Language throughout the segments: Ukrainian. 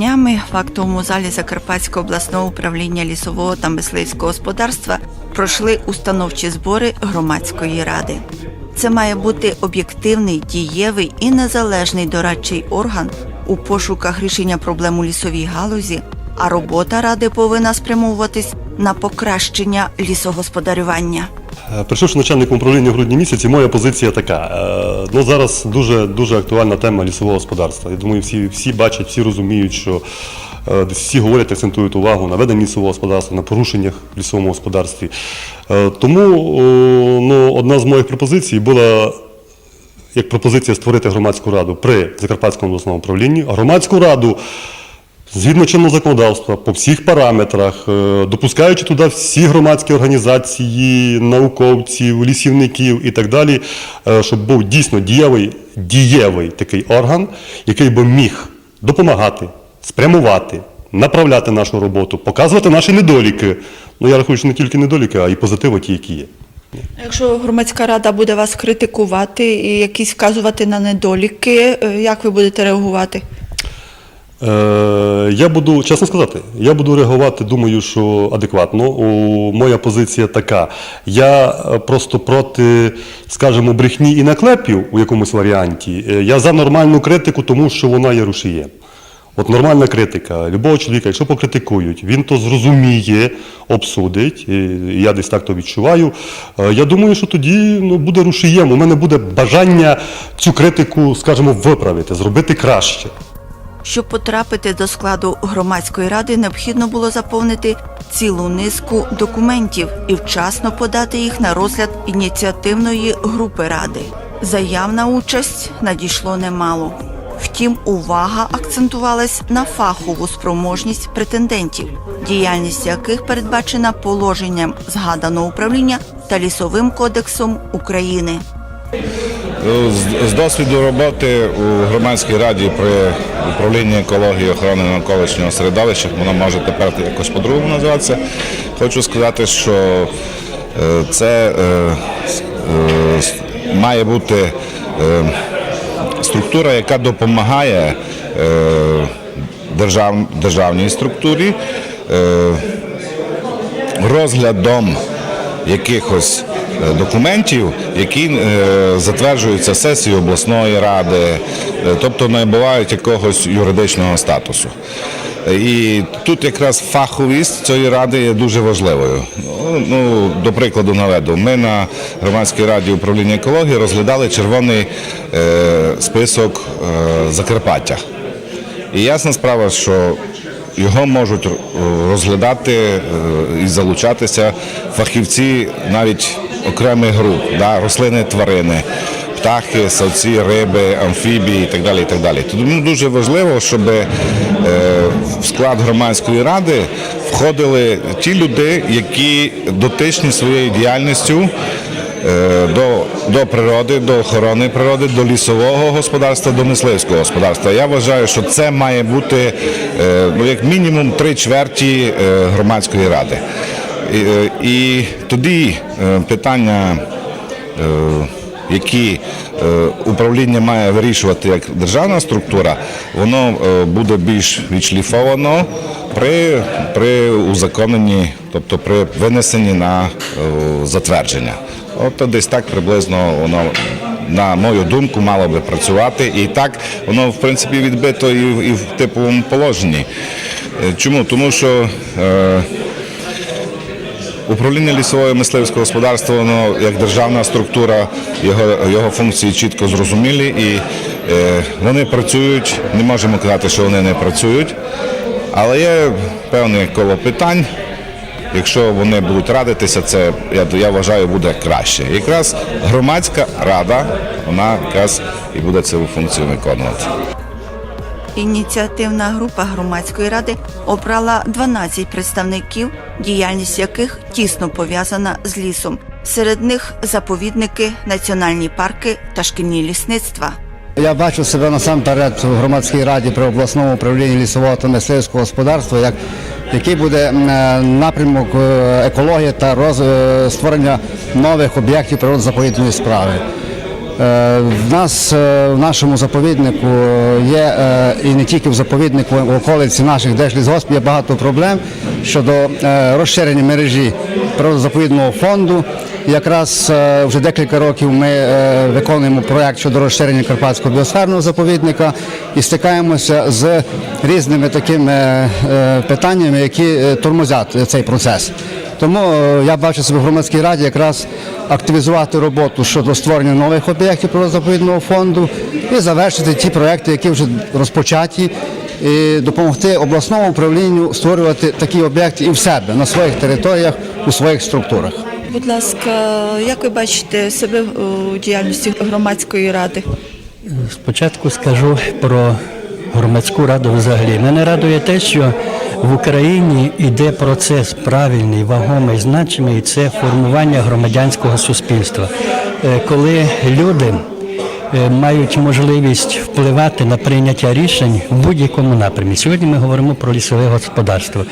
Днями в актовому залі Закарпатського обласного управління лісового та мисливського господарства пройшли установчі збори громадської ради. Це має бути об'єктивний, дієвий і незалежний дорадчий орган у пошуках рішення проблем у лісовій галузі, а робота ради повинна спрямовуватись на покращення лісогосподарювання. Е, Прийшовши начальником управління в грудні місяці, моя позиція така. Е, Ну, зараз дуже, дуже актуальна тема лісового господарства. Я думаю, всі, всі бачать, всі розуміють, що е, всі говорять, акцентують увагу на веденні лісового господарства, на порушеннях в лісовому господарстві. Тому ну, одна з моїх пропозицій була як пропозиція створити громадську раду при Закарпатському обласному управлінні. Громадську раду згідно чинного законодавства по всіх параметрах, е, допускаючи туди всі громадські організації, науковців, лісівників і так далі, е, щоб був дійсно дієвий, дієвий такий орган, який би міг допомагати, спрямувати. Направляти нашу роботу, показувати наші недоліки. Ну я рахую, що не тільки недоліки, а й позитиви ті, які є. Якщо громадська рада буде вас критикувати і якісь вказувати на недоліки, е, як ви будете реагувати? Е, я буду, чесно сказати, я буду реагувати, думаю, що адекватно. У, моя позиція така. Я е, просто проти, скажімо, брехні і наклепів у якомусь варіанті. Е, Я за нормальну критику, тому що вона є рушієм. От нормальна критика любого чоловіка, якщо покритикують, він то зрозуміє, обсудить. Я десь так то відчуваю. Я думаю, що тоді ну, буде рушієм. У мене буде бажання цю критику, скажімо, виправити, зробити краще. Щоб потрапити до складу громадської ради, необхідно було заповнити цілу низку документів і вчасно подати їх на розгляд ініціативної групи ради. Заяв на участь надійшло немало. Втім, увага акцентувалась на фахову спроможність претендентів, діяльність яких передбачена положенням згаданого управління та лісовим кодексом України. З- З досвіду роботи у громадській раді при управлінні екології охорони навколишнього середовища, воно може тепер якось по-другому називатися. Хочу сказати, що е, це е, е, має бути е, структура, яка допомагає е, держав, державній структурі. е, розглядом якихось е, документів, які е, затверджуються сесією обласної ради, е, тобто набувають якогось юридичного статусу. Е, І тут якраз фаховість цієї ради є дуже важливою. Ну, до прикладу наведу, ми на громадській раді управління екології розглядали червоний е, список е, Закарпаття. І ясна справа, що його можуть е, розглядати е, і залучатися фахівці навіть окремих груп, да, рослини, тварини, птахи, савці, риби, амфібії і так далі. І так далі. Тому дуже важливо, щоб е, в склад громадської ради входили ті люди, які дотичні своєю діяльністю е, до, до природи, до охорони природи, до лісового господарства, до мисливського господарства. Я вважаю, що це має бути е, ну, як мінімум три чверті громадської ради. І, е, тоді е, питання. е, Які управління має вирішувати як державна структура, воно буде більш відшліфовано при, при узаконенні, тобто при винесенні на затвердження. От десь так приблизно воно, на мою думку, мало би працювати. І так воно в принципі відбито і, в- і в типовому положенні. Чому? Тому що е, Управління лісового мисливського господарства, воно як державна структура, його, його функції чітко зрозумілі і е, вони працюють. Не можемо казати, що вони не працюють, але є певне коло питань. Якщо вони будуть радитися, це я, я вважаю буде краще. Якраз громадська рада, вона якраз і буде цю функцію виконувати. Ініціативна група громадської ради обрала 12 представників, діяльність яких тісно пов'язана з лісом. Серед них заповідники, національні парки та шкільні лісництва. Я бачу себе насамперед в громадській раді при обласному управлінні лісового та мисливського господарства, як який буде е, напрямок е, екології та роз, е, створення нових об'єктів природно-заповідної справи. Е, В нас е, в нашому заповіднику є е, і не тільки в заповіднику, в околиці наших держлісгоспів є багато проблем щодо розширення мережі природозаповідного фонду. Якраз вже декілька років ми виконуємо проєкт щодо розширення Карпатського біосферного заповідника і стикаємося з різними такими питаннями, які тормозять цей процес. Тому е, я бачу себе в громадській раді якраз активізувати роботу щодо створення нових об'єктів природозаповідного фонду і завершити ті проекти, які вже розпочаті, і допомогти обласному управлінню створювати такі об'єкти і в себе на своїх територіях у своїх структурах. Будь ласка, як ви бачите себе у діяльності громадської ради? Спочатку скажу про громадську раду взагалі. Мене радує те, що в Україні йде процес правильний, вагомий, значимий це формування громадянського суспільства. Е, Коли люди мають можливість впливати на прийняття рішень в будь-якому напрямі. Сьогодні ми говоримо про лісове господарство.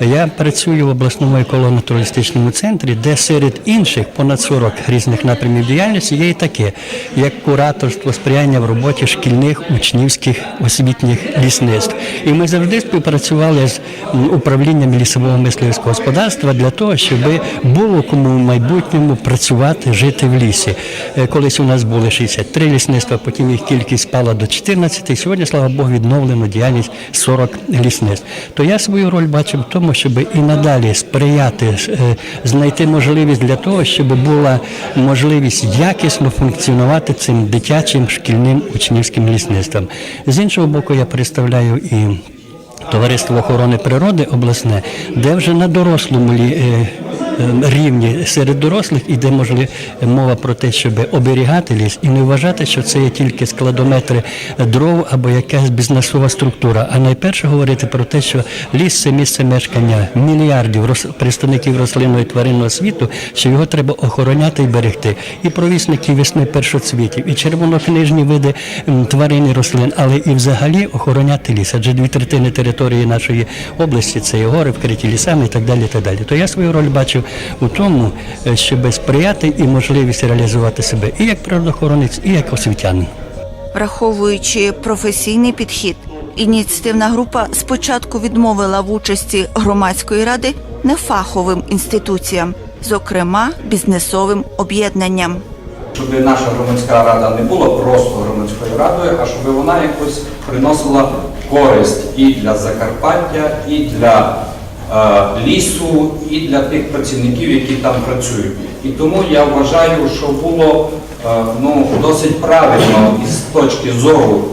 Я працюю в обласному еколого-натуралістичному центрі, де серед інших понад 40 різних напрямів діяльності є і таке, як кураторство, сприяння в роботі шкільних учнівських освітніх лісництв. І ми завжди співпрацювали з управлінням лісового мисливського господарства для того, щоб було кому в майбутньому працювати, жити в лісі. Е, Колись у нас були 63 лісництва, потім їх кількість спала до 14, і сьогодні, слава Богу, відновлено діяльність 40 лісництв. То я свою роль бачу в тому, щоб і надалі сприяти, е, знайти можливість для того, щоб була можливість якісно функціонувати цим дитячим шкільним учнівським лісництвом. З іншого боку, я представляю і Товариство охорони природи обласне, де вже на дорослому е, рівні серед дорослих іде можливо мова про те, щоб оберігати ліс і не вважати, що це є тільки складометри дров або якась бізнесова структура. А найперше говорити про те, що ліс це місце мешкання мільярдів представників рослинного і тваринного світу, що його треба охороняти і берегти. І провісників весни першоцвітів, і червонокнижні види тварин і рослин, але і взагалі охороняти ліс. Адже дві третини території нашої області це є гори, вкриті лісами і так далі. І так далі. То я свою роль бачу у тому, е, щоб сприяти і можливість реалізувати себе і як природоохоронець, і як освітянин. Враховуючи професійний підхід, ініціативна група спочатку відмовила в участі громадської ради нефаховим інституціям, зокрема бізнесовим об'єднанням. щоб наша громадська рада не була просто громадською радою, а щоб вона якось приносила користь і для Закарпаття, і для лісу, і для тих працівників, які там працюють. І тому я вважаю, що було е, ну, досить правильно із точки зору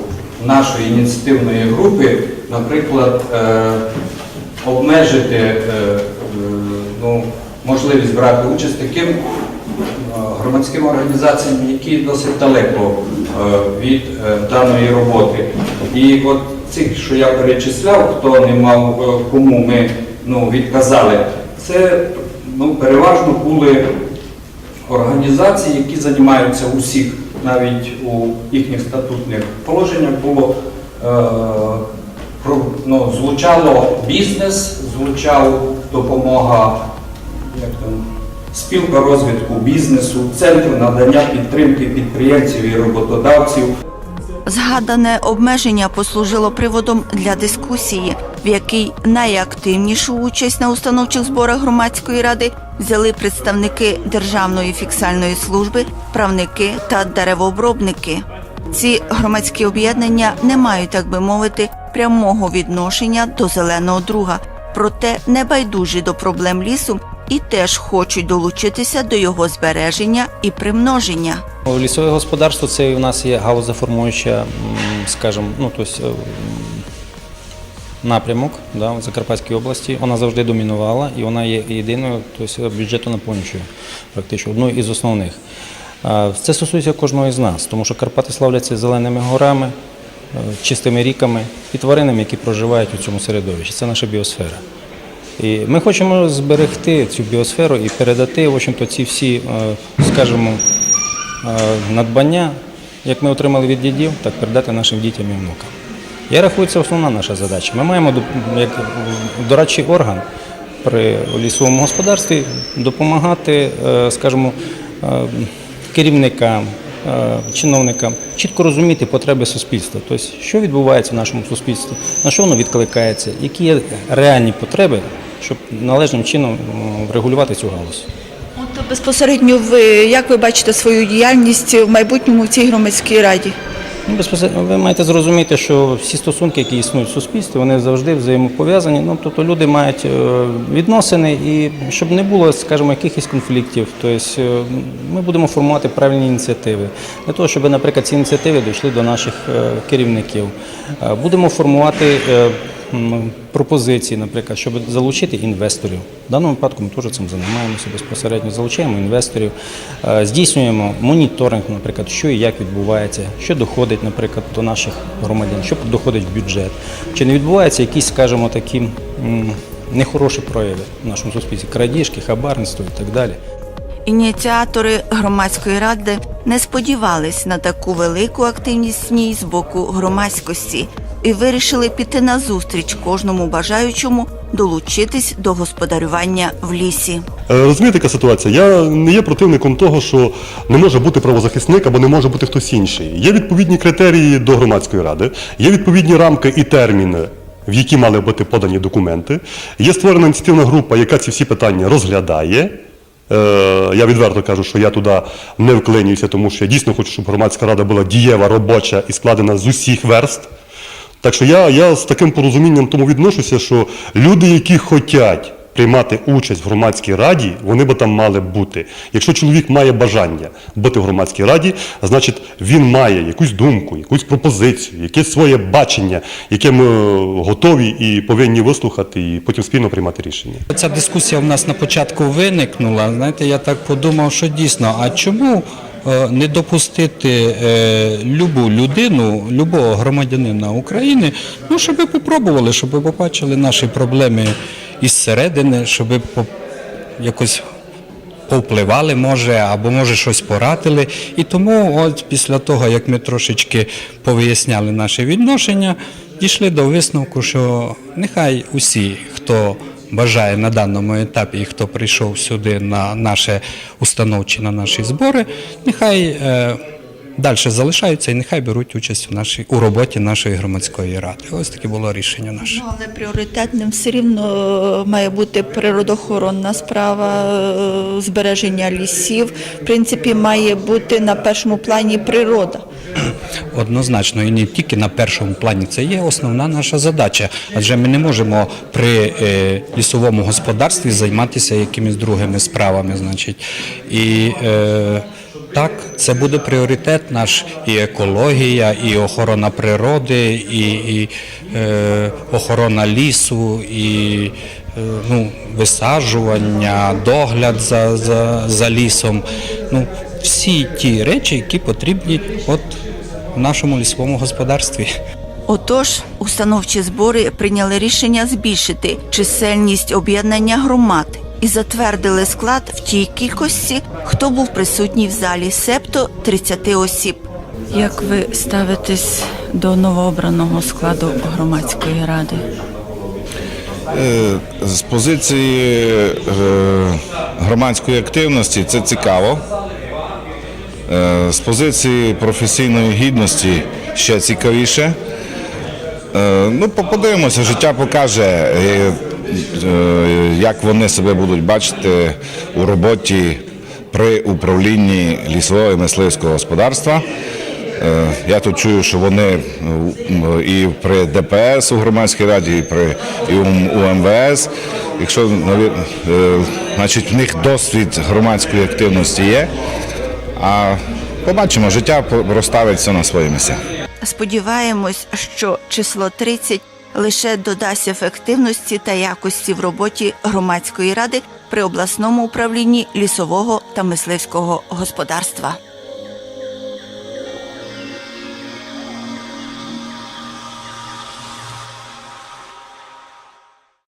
нашої ініціативної групи, наприклад, е, обмежити е, е, ну, можливість брати участь таким е, громадським організаціям, які досить далеко е, від е, даної роботи. І от цих, що я перечисляв, хто не мав, е, кому ми ну, відказали, це ну, переважно були організації, які займаються усіх, навіть у їхніх статутних положеннях було е, ну, звучало бізнес, звучав допомога як там, спілка розвитку бізнесу, центр надання підтримки підприємців і роботодавців. Згадане обмеження послужило приводом для дискусії, в якій найактивнішу участь на установчих зборах громадської ради взяли представники Державної фіксальної служби, правники та деревообробники. Ці громадські об'єднання не мають, так би мовити, прямого відношення до зеленого друга, проте не байдужі до проблем лісу і теж хочуть долучитися до його збереження і примноження. Лісове господарство це у нас є галузоформуюча, м, скажімо, ну, тобто, напрямок да, в Закарпатській області. Вона завжди домінувала і вона є єдиною, тобто бюджетонаповнюючою, практично одною із основних. Це стосується кожного із нас, тому що Карпати славляться зеленими горами, е, чистими ріками і тваринами, які проживають у цьому середовищі. Це наша біосфера. І ми хочемо зберегти цю біосферу і передати, в общем-то, ці всі, е, скажімо, е, надбання, як ми отримали від дідів, так передати нашим дітям і внукам. Я рахую, це основна наша задача. Ми маємо як дорадчий орган при лісовому господарстві допомагати, е, скажімо, е, керівникам, е, чиновникам чітко розуміти потреби суспільства, тобто що відбувається в нашому суспільстві, на що воно відкликається, які є реальні потреби, щоб належним чином врегулювати цю галузь. От безпосередньо ви як ви бачите свою діяльність в майбутньому в цій громадській раді? Ну, безпосередньо ви маєте зрозуміти, що всі стосунки, які існують в суспільстві, вони завжди взаємопов'язані. Ну, тобто люди мають е, відносини, і щоб не було, скажімо, якихось конфліктів, тобто е, ми будемо формувати правильні ініціативи для того, щоб, наприклад, ці ініціативи дійшли до наших е, керівників. Будемо формувати пропозиції, наприклад, щоб залучити інвесторів. В даному випадку ми теж цим займаємося безпосередньо, залучаємо інвесторів, е, здійснюємо моніторинг, наприклад, що і як відбувається, що доходить, наприклад, до наших громадян, що доходить в бюджет, чи не відбуваються якісь, скажімо, такі нехороші прояви в нашому суспільстві, крадіжки, хабарництво і так далі. Ініціатори громадської ради не сподівались на таку велику активність в ній з боку громадськості і вирішили піти на зустріч кожному бажаючому долучитись до господарювання в лісі. Е, Розумієте, яка ситуація? Я не є противником того, що не може бути правозахисник або не може бути хтось інший. Є відповідні критерії до громадської ради, є відповідні рамки і терміни. В які мали бути подані документи. Є створена ініціативна група, яка ці всі питання розглядає. Е, я відверто кажу, що я туди не вклинююся, тому що я дійсно хочу, щоб громадська рада була дієва, робоча і складена з усіх верст. Так що я, я з таким порозумінням тому відношуся, що люди, які хочуть приймати участь в громадській раді, вони би там мали бути. Якщо чоловік має бажання бути в громадській раді, значить він має якусь думку, якусь пропозицію, якесь своє бачення, яке ми готові і повинні вислухати, і потім спільно приймати рішення. Ця дискусія в нас на початку виникнула. Знаєте, я так подумав, що дійсно, а чому е, не допустити е, любу людину, любого громадянина України, ну щоб попробували, щоб побачили наші проблеми із середини, щоб якось повпливали, може, або може щось порадили. І тому, от після того, як ми трошечки повиясняли наші відношення, дійшли до висновку, що нехай усі, хто бажає на даному етапі і хто прийшов сюди на наше установчі, на наші збори, нехай е, далі залишаються і нехай беруть участь у нашій у роботі нашої громадської ради. Ось таке було рішення наше. Ну, але пріоритетним все рівно е, має бути природоохоронна справа, е, збереження лісів. В принципі, має бути на першому плані природа. Однозначно, і не тільки на першому плані, це є основна наша задача. Адже ми не можемо при е, лісовому господарстві займатися якимись другими справами. Значить. І е, так, це буде пріоритет наш і екологія, і охорона природи, і, і е, охорона лісу, і е, ну, висаджування, догляд за, за, за лісом. Ну, всі ті речі, які потрібні от в нашому лісовому господарстві. Отож, установчі збори прийняли рішення збільшити чисельність об'єднання громад і затвердили склад в тій кількості, хто був присутній в залі, себто 30 осіб. Як ви ставитесь до новообраного складу громадської ради? Е, З позиції е, громадської активності це цікаво. Е, З позиції професійної гідності ще цікавіше. Е, Ну, по- подивимося, життя покаже, е, як вони себе будуть бачити у роботі при управлінні лісового і мисливського господарства. Я тут чую, що вони і при ДПС у громадській раді, і при і у МВС. Якщо значить в них досвід громадської активності є. А побачимо, життя розставиться на свої місця. Сподіваємось, що число 30 лише додасть ефективності та якості в роботі громадської ради при обласному управлінні лісового та мисливського господарства.